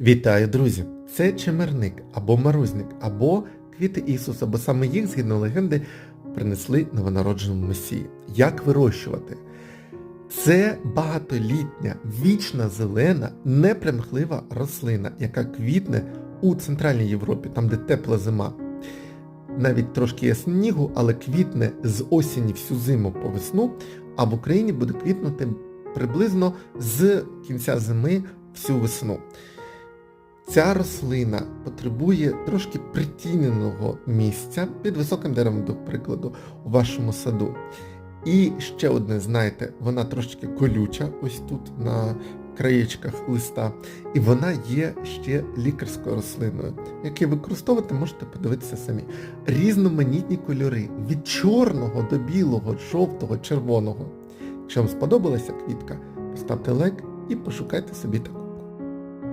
Вітаю, друзі! Це чимерник або марузник, або квіти Ісуса, бо саме їх, згідно легенди, принесли новонародженому Месії. Як вирощувати? Це багатолітня, вічна зелена, непримхлива рослина, яка квітне у Центральній Європі, там де тепла зима. Навіть трошки є снігу, але квітне з осені всю зиму по весну, а в Україні буде квітнути приблизно з кінця зими всю весну. Ця рослина потребує трошки притіненого місця під високим деревом, до прикладу, у вашому саду. І ще одне, знаєте, вона трошки колюча, ось тут на краєчках листа, і вона є ще лікарською рослиною, яку використовувати можете подивитися самі. Різноманітні кольори від чорного до білого, жовтого, червоного. Якщо вам сподобалася квітка, поставте лайк і пошукайте собі таку.